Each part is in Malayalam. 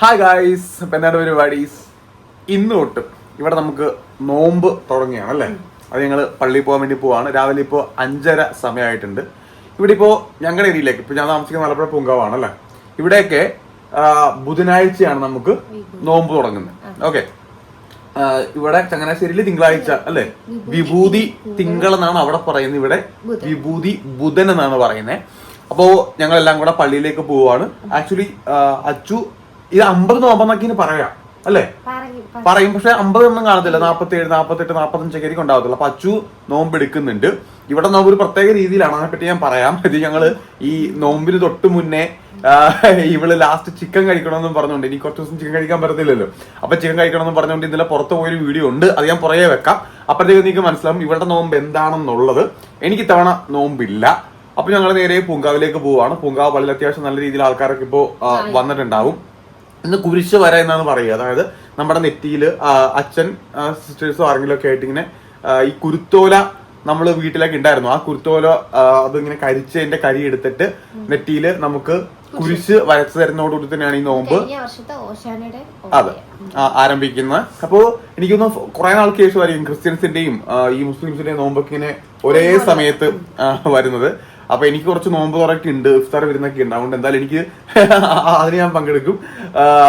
ഹായ് ഗായ്സ് അപ്പൊ എന്താണ് പരിപാടി? ഇന്ന് തൊട്ട് ഇവിടെ നമുക്ക് നോമ്പ് തുടങ്ങിയാണ് അല്ലേ? അത് ഞങ്ങൾ പള്ളിയിൽ പോകാൻ വേണ്ടി പോവാണ്. രാവിലെ ഇപ്പോൾ അഞ്ചര സമയമായിട്ടുണ്ട്. ഇവിടെ ഇപ്പോൾ ഞങ്ങളുടെ ഏരിയയിലേക്ക് ഇപ്പോൾ ഞാൻ താമസിക്കുന്ന മലപ്പുഴ പൂങ്കാവാണ് അല്ലേ? ഇവിടെയൊക്കെ ബുധനാഴ്ചയാണ് നമുക്ക് നോമ്പ് തുടങ്ങുന്നത്. ഓക്കെ ഇവിടെ ചങ്ങനാശ്ശേരിയിൽ തിങ്കളാഴ്ച അല്ലെ? വിഭൂതി തിങ്കൾ. എന്നാണ് അവിടെ പറയുന്നത് ഇവിടെ. വിഭൂതി ബുധൻ എന്നാണ് പറയുന്നത്. അപ്പോ ഞങ്ങൾ എല്ലാം കൂടെ പള്ളിയിലേക്ക് പോവാണ്. ആക്ച്വലി അച്ചു ഇത് അമ്പത് നോമ്പെന്നൊക്കെ പറയാം അല്ലേ? പറയും പക്ഷെ അമ്പത് ഒന്നും കാണത്തില്ല. നാപ്പത്തി ഏഴ് നാപ്പത്തെട്ട് നാപ്പത്തഞ്ചൊക്കെ ആയിരിക്കും ഉണ്ടാവത്തുള്ളൂ അപ്പൊ അച്ചു നോമ്പ് എടുക്കുന്നുണ്ട്. ഇവിടെ നോമ്പ് ഒരു പ്രത്യേക രീതിയിലാണ്. അതിനെപ്പറ്റി ഞാൻ പറയാം. ഇത് ഞങ്ങൾ ഈ നോമ്പിന് തൊട്ട് മുന്നേ ഇവൾ ലാസ്റ്റ് ചിക്കൻ കഴിക്കണമെന്നും പറഞ്ഞുകൊണ്ട് ഇനി കുറച്ച് ദിവസം ചിക്കൻ കഴിക്കാൻ പറ്റത്തില്ലല്ലോ. അപ്പൊ ചിക്കൻ കഴിക്കണമെന്ന് പറഞ്ഞുകൊണ്ട് ഇന്നലെ പുറത്ത് പോയൊരു വീഡിയോ ഉണ്ട്. അത് ഞാൻ പുറകെ വെക്കാം. അപ്പോഴത്തേക്ക് നിങ്ങൾക്ക് മനസ്സിലാവും ഇവളുടെ നോമ്പ് എന്താണെന്നുള്ളത്. എനിക്ക് തവണ നോമ്പില്ല. അപ്പൊ ഞങ്ങൾ നേരെ പൂങ്കാവിലേക്ക് പോവാണ്. പൂങ്കാവ് പള്ളിയിൽ അത്യാവശ്യം നല്ല രീതിയിൽ ആൾക്കാരൊക്കെ ഇപ്പോ വന്നിട്ടുണ്ടാവും. ഇന്ന് കുരിശ് വര എന്നാണ് പറയുക. അതായത് നമ്മുടെ നെറ്റിയിൽ അച്ഛൻ സിസ്റ്റേഴ്സോ ആരെങ്കിലും ഒക്കെ ആയിട്ട് ഇങ്ങനെ ഈ കുരുത്തോല നമ്മൾ വീട്ടിലൊക്കെ ഉണ്ടായിരുന്നു ആ കുരുത്തോല അതിങ്ങനെ കരിച്ചതിന്റെ കരി എടുത്തിട്ട് നെറ്റിയിൽ നമുക്ക് കുരിശ് വരച്ചു തരുന്നതോടുകൂടി തന്നെയാണ് ഈ നോമ്പ്. അതെ. ആരംഭിക്കുന്ന. ആരംഭിക്കുന്നത് അപ്പോ എനിക്കൊന്ന് കുറെ നാൾക്ക് ശേഷമായിരിക്കും ക്രിസ്ത്യൻസിന്റെയും ഈ മുസ്ലിംസിന്റെയും നോമ്പൊക്കെ ഇങ്ങനെ ഒരേ സമയത്ത് വരുന്നത്. അപ്പൊ എനിക്ക് കുറച്ച് നോമ്പ് തുറക്കി ഉണ്ട് ഇഫ്താർ വരുന്നൊക്കെ ഉണ്ട്. അതുകൊണ്ട് എന്തായാലും എനിക്ക് അതിന് ഞാൻ പങ്കെടുക്കും.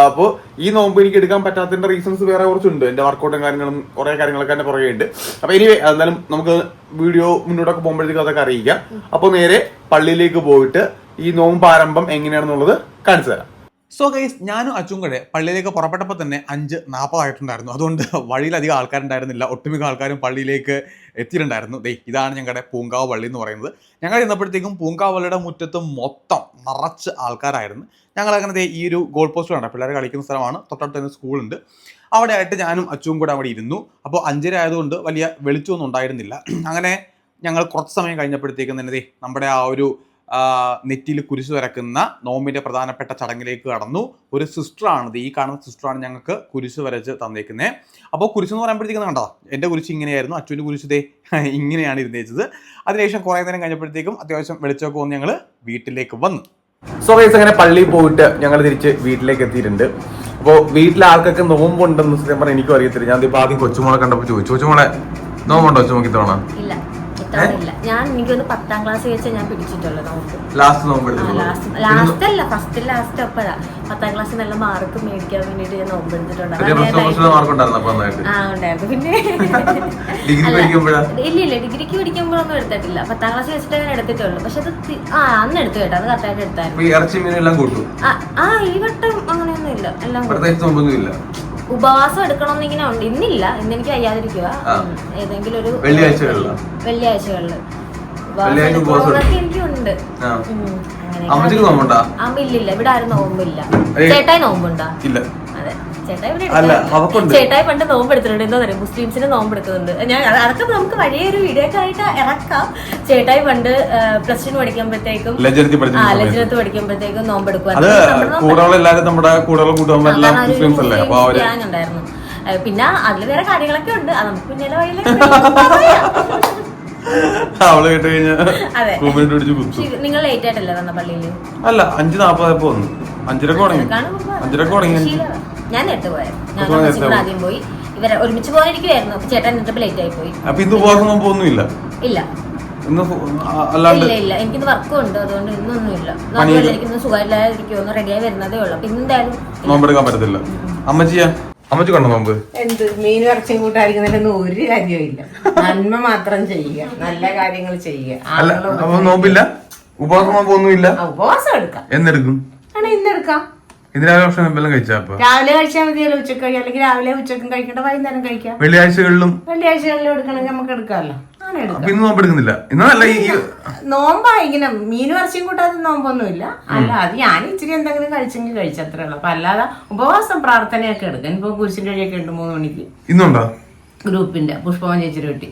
അപ്പോൾ ഈ നോമ്പ് എനിക്ക് എടുക്കാൻ പറ്റാത്തതിന്റെ റീസൺസ് വേറെ കുറച്ചുണ്ട്. എന്റെ വർക്കൗട്ടും കാര്യങ്ങളും കുറെ കാര്യങ്ങളൊക്കെ എന്റെ പുറകെ ഉണ്ട്. അപ്പൊ ഇനി എന്തായാലും നമുക്ക് വീഡിയോ മുന്നോട്ടൊക്കെ പോകുമ്പോഴത്തേക്ക് അതൊക്കെ അറിയിക്കാം. അപ്പൊ നേരെ പള്ളിയിലേക്ക് പോയിട്ട് ഈ നോമ്പ് ആരംഭം എങ്ങനെയാണെന്നുള്ളത് കാണിച്ചു തരാം. സോ ഗൈസ് ഞാനും അച്ചും കൂടെ പള്ളിയിലേക്ക് പുറപ്പെട്ടപ്പോൾ തന്നെ അഞ്ച് നാൽപ്പതായിട്ടുണ്ടായിരുന്നു അതുകൊണ്ട് വഴിയിലധികം ആൾക്കാരുണ്ടായിരുന്നില്ല. ഒട്ടുമിക്ക ആൾക്കാരും പള്ളിയിലേക്ക് എത്തിയിട്ടുണ്ടായിരുന്നു. ദേ ഇതാണ് ഞങ്ങളുടെ പൂങ്കാവ് പള്ളി എന്ന് പറയുന്നത്. ഞങ്ങൾ ചെന്നപ്പോഴത്തേക്കും പൂങ്കാവ് പള്ളിയുടെ മുറ്റത്ത് മൊത്തം നിറച്ച് ആൾക്കാരായിരുന്നു. ഞങ്ങൾ അങ്ങനെ ദേ ഈ ഒരു ഗോൾ പോസ്റ്റ് വേണ്ട പിള്ളേർ കളിക്കുന്ന സ്ഥലമാണ്. തൊട്ടടുത്ത് തന്നെ സ്കൂളുണ്ട് അവിടെ ആയിട്ട് ഞാനും അച്ചും കൂടെ അവിടെ ഇരുന്നു. അപ്പോൾ അഞ്ചര ആയതുകൊണ്ട് വലിയ വെളിച്ചമൊന്നും ഉണ്ടായിരുന്നില്ല. അങ്ങനെ ഞങ്ങൾ കുറച്ച് സമയം കഴിഞ്ഞപ്പോഴത്തേക്കും തന്നെ ദേ നമ്മുടെ ആ ഒരു നെറ്റിയിൽ കുരിശ് വരക്കുന്ന നോമ്പിന്റെ പ്രധാനപ്പെട്ട ചടങ്ങിലേക്ക് കടന്നു. ഒരു സിസ്റ്ററാണിത്. ഈ കാണുന്ന സിസ്റ്ററാണ് ഞങ്ങൾക്ക് കുരിശ് വരച്ച് തന്നേക്കുന്നത് അപ്പോൾ കുരിശ് എന്ന് പറയുമ്പോഴത്തേക്കും കണ്ടോ? എന്റെ കുരിശ് ഇങ്ങനെയായിരുന്നു. അച്ഛന്റെ കുരിശ് ഇങ്ങനെയാണ് ഇരുന്നേച്ചത്. അതിനുശേഷം കുറേ നേരം കഴിഞ്ഞപ്പോഴത്തേക്കും അത്യാവശ്യം വെളിച്ചമൊക്കെ വന്ന് ഞങ്ങൾ വീട്ടിലേക്ക് വന്നു. സോ ഗൈസ് അങ്ങനെ പള്ളിയിൽ പോയിട്ട് ഞങ്ങൾ തിരിച്ച് വീട്ടിലേക്ക് എത്തിയിട്ടുണ്ട്. അപ്പോൾ വീട്ടിലെ ആൾക്കൊക്കെ നോമ്പുണ്ടെന്ന് സത്യം പറഞ്ഞാൽ എനിക്കും അറിയത്തില്ല. ഞാൻ ഇപ്പോൾ ആദ്യം കൊച്ചുമോളെ കണ്ടപ്പോൾ ചോദിച്ചു. കൊച്ചുമോളെ നോമ്പുണ്ടോ? കൊച്ചുമോക്ക് ഇത്തവണ ഇല്ല ഞാൻ എനിക്കൊന്ന് പത്താം ക്ലാസ് വെച്ച് ഞാൻ പിടിച്ചിട്ടുള്ളത് നോമ്പ് ലാസ്റ്റ് നോമ്പ് ലാസ്റ്റ് ലാസ്റ്റ് അല്ല ഫസ്റ്റ് ലാസ്റ്റ് അപ്പോഴാ പത്താം ക്ലാസ് നല്ല മാർക്ക് മേടിക്കാൻ വേണ്ടിട്ട് ഞാൻ നോമ്പ് എടുത്തിട്ടുണ്ട്. ആ ഉണ്ടായിരുന്നു. പിന്നെ ഇല്ല ഇല്ല. ഡിഗ്രിക്ക് പഠിക്കുമ്പോഴൊന്നും എടുത്തിട്ടില്ല. പത്താം ക്ലാസ് വെച്ചിട്ട് ഞാൻ എടുത്തിട്ടുള്ളൂ. പക്ഷെ അത് ആ അന്ന് എടുത്തു കേട്ടോ. അത് കറക്റ്റായിട്ട് എടുത്തായിരുന്നു. ആ ഈ വട്ടം അങ്ങനെയൊന്നും ഇല്ല. എല്ലാം ഉപവാസം എടുക്കണമെന്ന് ഇങ്ങനെ ഉണ്ട്. ഇന്നില്ല. ഇന്ന് എനിക്ക് വയ്യാതിരിക്കുക. ഏതെങ്കിലും ഒരു വെള്ളിയാഴ്ചകളിലോ? എനിക്കുണ്ട്. അങ്ങനെ. അമ്മ ഇല്ലില്ല. ഇവിടെ ആരും നോമ്പില്ല. ചേട്ടായി നോമ്പുണ്ടാ? അല്ല, അവക്കുണ്ട്. ചേട്ടായി പണ്ട് നോമ്പ് എടുത്തിട്ടുണ്ട് എന്താ പറയുക? മുസ്ലിംസിന് നോമ്പ് എടുക്കുന്നുണ്ട് ഞാൻ അത് അതൊക്കെ നമുക്ക് വലിയൊരു വീഡിയോ ആയിട്ട് ഇറക്കാം. ചേട്ടായി പണ്ട് പ്ലസ് ടു പഠിക്കുമ്പോഴത്തേക്കും. ലജ്ജനത്ത് പഠിക്കുമ്പോഴത്തേക്കും നോമ്പ് എടുക്കും അത് കൂടെയുള്ള എല്ലാവരും നമ്മുടെ കൂടെയുള്ള കൂട്ടുകാരെല്ലാം മുസ്ലിംസ് അല്ലേ അപ്പൊ അവർ പിന്നെ അതിൽ വേറെ കാര്യങ്ങളൊക്കെ ഉണ്ട്. അത് നമുക്ക് പിന്നെ അവൾ കേട്ട് കഴിഞ്ഞാൽ നിങ്ങൾ ലേറ്റ് ആയിട്ടല്ലേ വന്ന പള്ളിയിൽ അല്ല അഞ്ച് നാപ്പതായപ്പോ വന്നു. അഞ്ചരക്ക് തുടങ്ങി അഞ്ചരക്ക് തുടങ്ങി. ഞാൻ നേരത്തെ അപ്പോൾ ആദ്യം പോയി. ഇവരെ ഒരുമിച്ച് പോകാനിരിക്കുവായിരുന്നു. ചേട്ടൻ എന്നിട്ട് ലേറ്റ് ആയി പോയി. അപ്പൊ ഇന്ന് ഉപവാസം നോമ്പ് ഇല്ല. ഇല്ല ഇല്ല. എനിക്കിന്ന് വർക്കും ഉണ്ട് അതുകൊണ്ട് ഇന്നൊന്നും ഇല്ല പണിയില്ല. എനിക്കിന്ന് സുഖമില്ലാതിരിക്കുമോ ഒന്ന് റെഡിയായി വരുന്നതേ ഉള്ളൂ. അപ്പൊ ഇന്ന് എന്തായാലും ഇല്ല. നോമ്പെടുക്കാൻ പറ്റത്തില്ല. അമ്മച്ചിയാ? അമ്മച്ചി കണ്ടോ നോമ്പ്? എന്ത്? മീൻ ഇറച്ചിയും കൂട്ടായിരിക്കുന്നതിലൊന്നും ഒരു കാര്യമില്ല നന്മ മാത്രം ചെയ്യുക. നല്ല കാര്യങ്ങൾ ചെയ്യുക. നോമ്പില്ല? ഉപവാസം നോമ്പ് ഒന്നുമില്ല ആ, ഉപവാസം എടുക്കാം. എന്നെടുക്കും? ആണോ ഇന്നെടുക്കാം. ഇന്ന് രാവിലെ ഭക്ഷണം എന്തെല്ലാം കഴിച്ചാ അപ്പൊ? രാവിലെ കഴിച്ചാൽ മതിയല്ലോ ഉച്ചയ്ക്ക് കഴിക്കാം. അല്ലെങ്കിൽ രാവിലെ ഉച്ചക്കും കഴിക്കണ്ട വൈകുന്നേരം കഴിക്കാം. വെള്ളിയാഴ്ചകളിലും? വെള്ളിയാഴ്ചകളിലും എടുക്കണമെങ്കിൽ നമുക്ക് എടുക്കാമല്ലോ. വർഷം ഇന്ന് നോമ്പെടുക്കുന്നില്ല ഇന്നല്ല ഈ നോമ്പാ ഇങ്ങനെ മീൻ ഇറച്ചിയും കൂട്ടാതെ നോമ്പൊന്നുമില്ല. അല്ല അത് ഞാൻ ഇച്ചിരി എന്തെങ്കിലും കഴിച്ചെങ്കിൽ കഴിച്ചത്രേ ഉള്ളൂ. അപ്പൊ അല്ലാതെ ഉപവാസം പ്രാർത്ഥനയൊക്കെ എടുക്കാൻ ഇപ്പൊ കുരിശിന്റെ വഴിയൊക്കെ ഉണ്ട് മൂന്ന് മണിക്ക്. ഇന്നുണ്ടോ? ഗ്രൂപ്പിന്റെ പുഷ്പവൻ ചേച്ചി കിട്ടി.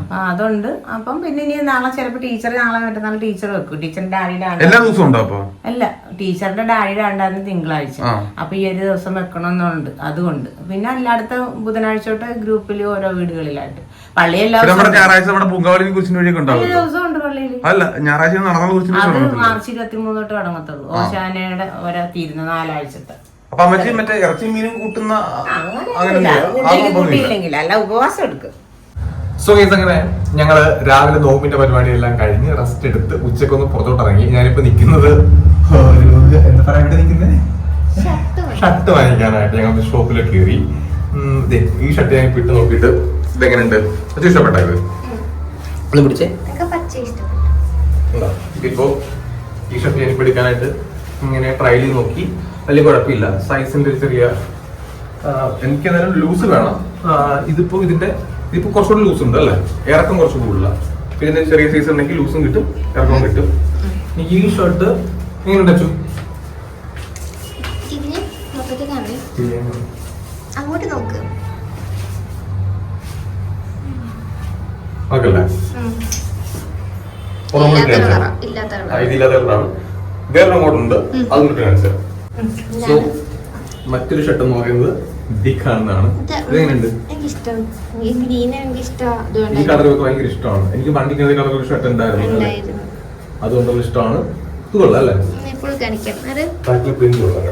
അപ്പൊ അതുണ്ട്. അപ്പം പിന്നെ ഇനി നാളെ ചിലപ്പോ ടീച്ചർ നാളെ മറ്റന്നാൾ ടീച്ചർ വെക്കും. ടീച്ചറിന്റെ ഡാഡിയുടെ ആണ്ട് എല്ലാ ദിവസവും ഉണ്ടോ അപ്പൊ? അല്ല ടീച്ചറിന്റെ ഡാഡിയുടെ ആണ്ടായിരുന്നു തിങ്കളാഴ്ച. അപ്പൊ ഈ ഒരു ദിവസം വെക്കണമെന്നുണ്ട് അതുകൊണ്ട്. പിന്നെ അല്ലാടുത്ത ബുധനാഴ്ച തൊട്ട് ഗ്രൂപ്പിൽ ഓരോ വീടുകളിലായിട്ട്. പള്ളി എല്ലാ ഞായറാഴ്ച നമ്മുടെ ഉണ്ട് പള്ളിയിൽ അല്ല ഞായറാഴ്ച നടന്ന അത് മാർച്ച് ഇരുപത്തി മൂന്ന് തൊട്ട് തുടങ്ങത്തുള്ളൂ ഓശാനയുടെ ഓരോ തീരുന്ന നാലാഴ്ചത്തെ അപ്പൊ അമ്മച്ചി മറ്റേ ഇറച്ചി മീനും കൂട്ടുന്ന അങ്ങനെ അല്ല ഉപവാസം എടുക്കും. സോ ഗൈസ് അങ്ങനെ ഞങ്ങൾ രാവിലെ നോമ്പിന്റെ പരിപാടിയെല്ലാം കഴിഞ്ഞ് റെസ്റ്റ് എടുത്ത് ഉച്ചക്കൊന്ന് പുറത്തോട്ട് ഇറങ്ങി ഞാനിപ്പോ നിൽക്കുന്നത് ഒരു എന്താ പറയാ ഇവിടെ നിൽക്കുന്നത് ഷർട്ട് വാങ്ങിക്കാനായിട്ട് ഞങ്ങൾ ഷോപ്പിൽ കയറി. ദേ, ഈ ഷർട്ട് ഞാൻ ഇപ്പൊ ഇട്ട് നോക്കിയിട്ട് ഇതെങ്ങനെയുണ്ട്? അത് ഇഷ്ടപ്പെട്ടോ ഇത്? ഒന്ന് പിടിച്ചേ. ഉണ്ടോ? ഇതിപ്പോ ഈ ഷർട്ട് ഞാൻ ഇപ്പൊ എടുക്കാനായിട്ട് ഇങ്ങനെ ട്രയൽ ചെയ്ത് നോക്കി. വലിയ കുഴപ്പമില്ല. സൈസിന്റെ ചെറിയ എനിക്ക് എന്തായാലും ലൂസ് വേണം. ഇതിപ്പോ ഇതിന്റെ ഇതിപ്പോ കുറച്ചുകൂടി ലൂസ് ഉണ്ട് അല്ലേ? ഇറക്കം കുറച്ച് കൂടുതല. പിന്നെ ചെറിയ സൈസ് ഉണ്ടെങ്കിൽ ലൂസും കിട്ടും ഇറക്കവും കിട്ടും. എനിക്ക് ഈ ഷർട്ട് എങ്ങനെ കാണും അങ്ങോട്ട് നോക്ക്. ഓക്കല്ലേ ഉം. ഒന്നും ഇല്ലാത്ത കാണിച്ചു കളറാ ഇല്ലാത്ത കളറാ. ഇതില്ലാത്ത കളറാണ്. വേറെ അങ്ങോട്ടുണ്ട്. അതും കിട്ടും കാണിച്ചു സോ മറ്റൊരു ഷർട്ട് ഈ കാണുന്നതാണ് ഇതെങ്ങനെയുണ്ട് ഈ കളർ ഭയങ്കര ഇഷ്ടമാണ്. എനിക്ക് വണ്ടിക്ക് അതേ കളർ ഒരു ഷർട്ട് ഉണ്ടായിരുന്നു. അതുകൊണ്ടുള്ള ഇഷ്ടമാണ്. ഇത് കൊള്ളാം അല്ലേ പ്രിന്റ് കൊള്ളാം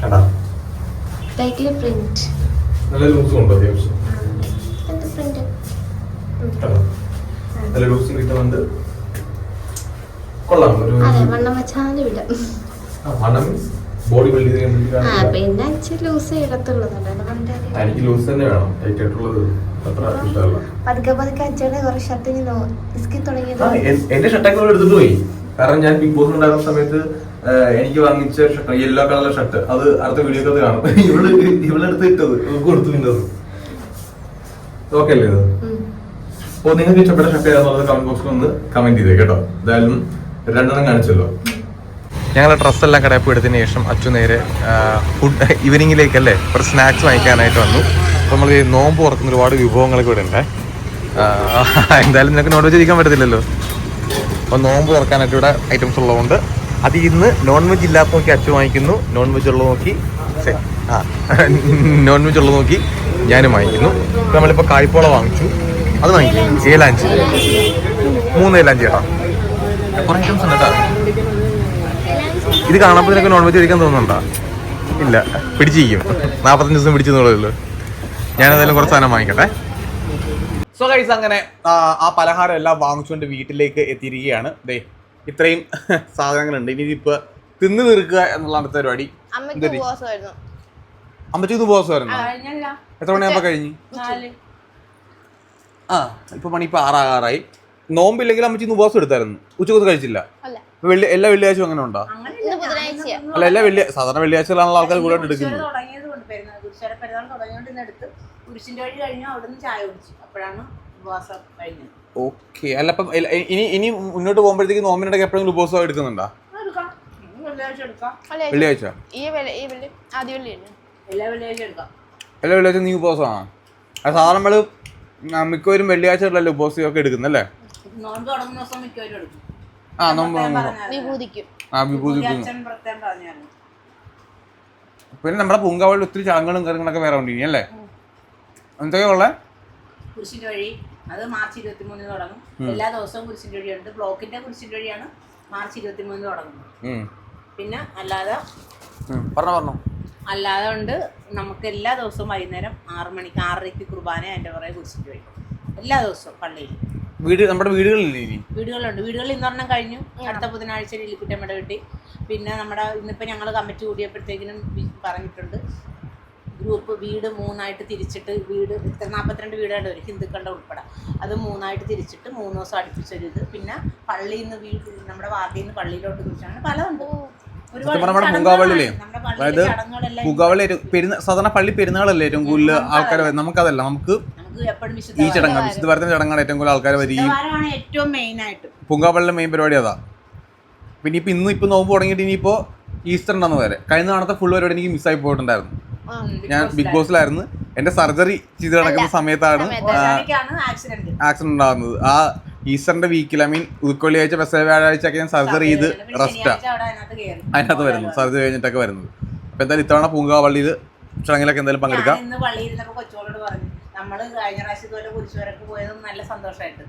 കേട്ടാ ടൈറ്റിൽ പ്രിന്റ് നല്ല ലൂസും ഉണ്ട് അത്യാവശ്യം നല്ല ലൂസും കിട്ടുന്നുണ്ട്. കൊള്ളാം ഒരു വണ്ണം വെച്ചാലും ഇല്ല ബോഡി ബിൽഡ് ചെയ്യാൻ വേണ്ടി ആ പിന്നെ ഇച്ചിരി ലൂസ് ഇടത്തുള്ളതുണ്ട് എനിക്ക് ലൂസ് തന്നെ വേണം. ടൈറ്റ് ആയിട്ടുള്ളത് അത്ര ഇഷ്ടമല്ല പതുക്കെ പതുക്കെ അച്ഛയുടെ കുറേ ഷർട്ടിന് ഇസ്കി എന്റെ ഷർട്ടൊക്കെ എടുത്തിട്ട് പോയി. കാരണം ഞാൻ ബിഗ് ബോസ് ഉണ്ടാകുന്ന സമയത്ത് എനിക്ക് വാങ്ങിച്ച ഷർട്ട് യെല്ലോ കളറിലെ ഷർട്ട് അത് അടുത്ത വീഡിയോ ഒക്കെ കാണും. ഇവൾ ഇവളെടുത്ത് ഇട്ടത്. കൊടുത്തു ഓക്കെ അല്ലേ ഇത്. അപ്പോൾ നിങ്ങൾക്ക് ഇഷ്ടപ്പെട്ട ഷർട്ട് ഏതാണെന്നുള്ളത് കമന്റ് ബോക്സിൽ ഒന്ന് കമന്റ് ചെയ്തേ കേട്ടോ. എന്തായാലും രണ്ടെണ്ണം കാണിച്ചല്ലോ. ഞങ്ങൾ ഡ്രസ്സെല്ലാം കടയിൽ പോയി എടുത്തതിന് ശേഷം അച്ചു നേരെ ഫുഡ് ഈവനിങ്ങിലേക്കല്ലേ കുറച്ച് സ്നാക്സ് വാങ്ങിക്കാനായിട്ട് വന്നു. അപ്പോൾ നമ്മൾ നോമ്പ് തുറക്കുന്ന ഒരുപാട് വിഭവങ്ങളൊക്കെ ഇവിടെ ഉണ്ടേ. എന്തായാലും നിനക്ക് നോൺ വെജ് ഇരിക്കാൻ പറ്റത്തില്ലല്ലോ. അപ്പോൾ നോമ്പ് തുറക്കാനായിട്ട് ഇവിടെ ഐറ്റംസ് ഉള്ളതുകൊണ്ട് അത് ഇന്ന് നോൺ വെജ് ഇല്ലാത്ത നോക്കി അച്ചു വാങ്ങിക്കുന്നു. നോൺ വെജ് ഉള്ളത് നോക്കി ആ നോൺ വെജ് ഉള്ളത് നോക്കി ഞാനും വാങ്ങിക്കുന്നു. നമ്മളിപ്പോൾ കായ്പോള വാങ്ങിച്ചു. അത് വാങ്ങിക്കും ഏലാഞ്ചി മൂന്ന് ഏലാഞ്ചി കേട്ടോ. കുറേ ഐറ്റംസ് ഉണ്ട് കേട്ടോ. ഇത് കാണുമ്പോൾ നിനക്ക് നോൺ വെജ് കഴിക്കാൻ തോന്നുന്നുണ്ടോ? ഇല്ല. പിടിച്ചിരിക്കും. നാൽപ്പത്തഞ്ച് ദിവസം പിടിച്ചു എന്നുള്ളതല്ലോ ഞാനേതായാലും കുറച്ച് സാധനം വാങ്ങിക്കട്ടെ. സോ ഗൈസ് അങ്ങനെ ആ, പലഹാരം എല്ലാം വാങ്ങിച്ചുകൊണ്ട് വീട്ടിലേക്ക് എത്തിയിരിക്കുകയാണ്. ദേ ഇത്രയും സാധനങ്ങളുണ്ട്. ഇനി ഇതിപ്പോ തിന്നു തീർക്കുക എന്നുള്ള അടുത്ത പരിപാടി. അമ്മച്ചി ഉപവാസമായിരുന്നു. എത്ര മണിയാകുമ്പോ കഴിഞ്ഞ്? ആ ഇപ്പൊ മണി ഇപ്പൊ ആറാകാറായി. നോമ്പില്ലെങ്കിൽ അമ്മച്ചി ഉപവാസം എടുത്തായിരുന്നു. ഉച്ചക്കൊന്നും കഴിച്ചില്ല. എല്ലാ വെള്ളിയാഴ്ചയും അങ്ങനെ ഉണ്ടോ അല്ല എല്ലാ വെള്ളി സാധാരണ വെള്ളിയാഴ്ചകളാണല്ലോ ആൾക്കാർ കൂടെ എടുക്കുന്നത്. ഓക്കെ. അല്ല അപ്പം ഇനി ഇനി മുന്നോട്ട് പോകുമ്പോഴത്തേക്ക് എപ്പോഴും എപ്പോഴെങ്കിലും ഉപവാസം എടുക്കുന്നുണ്ടോ? വെള്ളിയാഴ്ച എല്ലാ വെള്ളിയാഴ്ച എടുക്കാം. എല്ലാ വെള്ളിയാഴ്ച നീ ഉപവാസമാണോ? അത് സാധാരണ നമ്മൾ മിക്കവരും വെള്ളിയാഴ്ചകളിലല്ലേ ഉപവാസം ഒക്കെ എടുക്കുന്നല്ലേ? നോമ്പ് തുടങ്ങുന്ന ദിവസം മിക്കവരും എടുക്കും. ആ നോമ്പ് വിഭൂതിക്കും. ആ വിഭൂതി ഈ അച്ഛൻ പ്രത്യേകം പിന്നെ നമ്മുടെ പൂങ്കാവളിൽ ഒത്തിരി ചടങ്ങുകളും കാര്യങ്ങളൊക്കെ വേറെ ഉണ്ട് ഇനി അല്ലേ എന്തൊക്കെയാ ഉള്ളേ? കുരിശിന്റെ വഴി. അത് മാർച്ച് ഇരുപത്തി മൂന്നിന് തുടങ്ങും എല്ലാ ദിവസവും കുരിശിന്റെ വഴിയുണ്ട് ബ്ലോക്കിന്റെ കുരിശിന്റെ വഴിയാണ് മാർച്ച് ഇരുപത്തി മൂന്നിന് തുടങ്ങുന്നത് പിന്നെ അല്ലാതെ പറഞ്ഞു പറഞ്ഞോ പറഞ്ഞോ. അല്ലാതെ ഉണ്ട്. നമുക്ക് എല്ലാ ദിവസവും വൈകുന്നേരം ആറ് മണിക്ക് ആറരയ്ക്ക് കുർബാന അതിന്റെ പുറകെ കുരിശിന്റെ വഴി. എല്ലാ ദിവസവും പള്ളിയിൽ. വീട് നമ്മുടെ വീടുകളില്ലേ ഇനി? വീടുകളുണ്ട്. വീടുകളിൽ ഇന്നൊരെണ്ണം കഴിഞ്ഞു. അടുത്ത ബുധനാഴ്ച ലില്ലിക്കുട്ടമ്മയുടെ വീട്ടിൽ പിന്നെ നമ്മുടെ ഇന്നിപ്പോൾ ഞങ്ങൾ കമ്മിറ്റി കൂടിയപ്പോഴത്തേക്കിനും പറഞ്ഞിട്ടുണ്ട്. ഗ്രൂപ്പ് വീട് മൂന്നായിട്ട് തിരിച്ചിട്ട് വീട് ഇത്ര നാൽപ്പത്തിരണ്ട് വീടുകളുടെ ഒരു ഹിന്ദുക്കളുടെ ഉൾപ്പെടെ. അത് മൂന്നായിട്ട് തിരിച്ചിട്ട് മൂന്ന് ദിവസം അടുപ്പിച്ചൊരു ഇത് പിന്നെ പള്ളിയിൽ നിന്ന് വീട് നമ്മുടെ വാർഡിൽ നിന്ന് പള്ളിയിലോട്ട് കുറിച്ചാണ് പലതുണ്ട് നമ്മുടെ പള്ളിയിലെ അതായത് പെരുന്ന സാധാരണ പള്ളി പെരുന്നാളല്ലേ ഏറ്റവും കൂടുതൽ ആൾക്കാർ നമുക്കതല്ല. നമുക്ക് നമുക്ക് എപ്പോഴും ഈ ചടങ്ങ് വിശുദ്ധ വാരത്തിന്റെ ചടങ്ങാണ് ഏറ്റവും കൂടുതൽ ആൾക്കാർ വരികയും വാരമാണ് ഏറ്റവും മെയിൻ ആയിട്ട്. പൂങ്കാവളിലെ മെയിൻ പരിപാടി അതാ. പിന്നെ ഇപ്പൊ ഇന്ന് ഇപ്പൊ നോമ്പ് തുടങ്ങിയിട്ട് ഇനിയിപ്പോ ഈസ്റ്റർ ഉണ്ടെന്ന് വരെ. കഴിഞ്ഞ നടത്ത ഫുൾ പരിപാടി എനിക്ക് മിസ്സായി പോയിട്ടുണ്ടായിരുന്നു. ഞാൻ ബിഗ് ബോസിലായിരുന്നു എന്റെ സർജറി ചെയ്ത് നടക്കുന്ന സമയത്താണ് ആക്സിഡന്റ് ആക്സിഡന്റ് ഉണ്ടാകുന്നത്. ആ ഈസ്റ്ററിന്റെ വീക്കിൽ ഐ മീൻ ഉൾക്കൊള്ളിയാഴ്ച പെസ വ്യാഴാഴ്ച ഒക്കെ ഞാൻ സർജറി ചെയ്ത് റെസ്റ്റാ അതിനകത്ത് വരുന്നു. സർജറി കഴിഞ്ഞിട്ടൊക്കെ വരുന്നത്. അപ്പൊ എന്തായാലും ഇത്തവണ പൂങ്കാവള്ളിയിൽ ചടങ്ങിലൊക്കെ എന്തായാലും പങ്കെടുക്കാം. ഇന്ന് പള്ളിയിൽ കൊച്ചോളോട് പറഞ്ഞു. നമ്മൾ കഴിഞ്ഞ പ്രാവശ്യം ഇതുപോലെ കുരിശുവരക്ക് പോയതും നല്ല സന്തോഷമായിട്ട്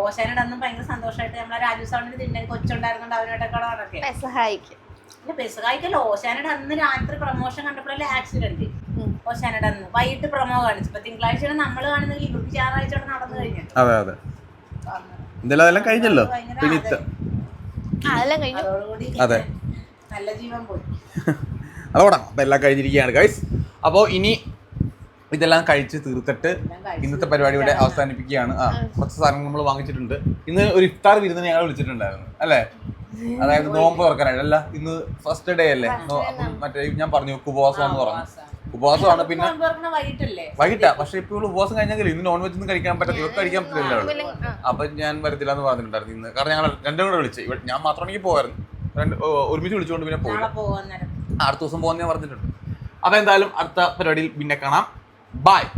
ഓശാനയുടെ അന്നും ഭയങ്കര സന്തോഷമായിട്ട് നമ്മളെ രാജു സാറിന് തിന്നെ കൊച്ചുണ്ടായിരുന്നുണ്ട് അവനോട്ടൊക്കെ നടക്കെ സഹായിക്കും ഇല്ല പെസുകായ്ക്കല്ല ഓശാനയുടെ അന്ന് രാത്രി പ്രൊമോഷൻ കണ്ടപ്പോഴല്ലേ ആക്സിഡന്റ് ഓശാനയുടെ അന്ന്. വൈകിട്ട് പ്രൊമോ കാണിച്ചു. ഇപ്പൊ തിങ്കളാഴ്ചയാണ് നമ്മൾ കാണുന്നെങ്കിൽ ഇവർക്ക് ഞായറാഴ്ച നടന്നു കഴിഞ്ഞു അതെ അതെ. എന്തായാലും അതെല്ലാം കഴിഞ്ഞല്ലോ? അതെ. അതെല്ലാം കഴിഞ്ഞു. അതെ. നല്ല ജീവൻ പോയി. അതോടാ അപ്പൊ എല്ലാം കഴിഞ്ഞിരിക്കുകയാണ് ഗൈസ് അപ്പോൾ ഇനി ഇതെല്ലാം കഴിച്ച് തീർത്തിട്ട് ഇന്നത്തെ പരിപാടി ഇവിടെ അവസാനിപ്പിക്കുകയാണ്. ആ കുറച്ച് സാധനങ്ങൾ നമ്മൾ വാങ്ങിച്ചിട്ടുണ്ട്. ഇന്ന് ഒരു ഇഫ്താർ വിരുന്നിന് ഞങ്ങൾ വിളിച്ചിട്ടുണ്ടായിരുന്നു അല്ലേ? അതായത് നോമ്പ് തുറക്കാനായിട്ട്. അല്ല ഇന്ന് ഫസ്റ്റ് ഡേ അല്ലേ? മറ്റേ ഞാൻ പറഞ്ഞു ഉപവാസം എന്ന് പറഞ്ഞു. ഉപവാസമാണ് പിന്നെ വൈകിട്ടാ. പക്ഷെ ഇപ്പോൾ ഉപവാസം കഴിഞ്ഞെങ്കിൽ ഇന്ന് നോൺ വെജ് ഒന്നും കഴിക്കാൻ പറ്റത്തില്ല. ഇവർക്ക് കഴിക്കാൻ പറ്റില്ല അപ്പൊ ഞാൻ വരത്തില്ല എന്ന് പറഞ്ഞിട്ടുണ്ടായിരുന്നു ഇന്ന്. കാരണം ഞങ്ങൾ രണ്ടും കൂടെ വിളിച്ചു. ഇവിടെ ഞാൻ മാത്രമാണെങ്കിൽ പോകായിരുന്നു രണ്ട് ഒരുമിച്ച് വിളിച്ചുകൊണ്ട് പിന്നെ പോയി നേരം അടുത്ത ദിവസം പോകാൻ ഞാൻ പറഞ്ഞിട്ടുണ്ട്. അപ്പൊ എന്തായാലും അടുത്ത പരിപാടിയിൽ പിന്നെ കാണാം. Bye.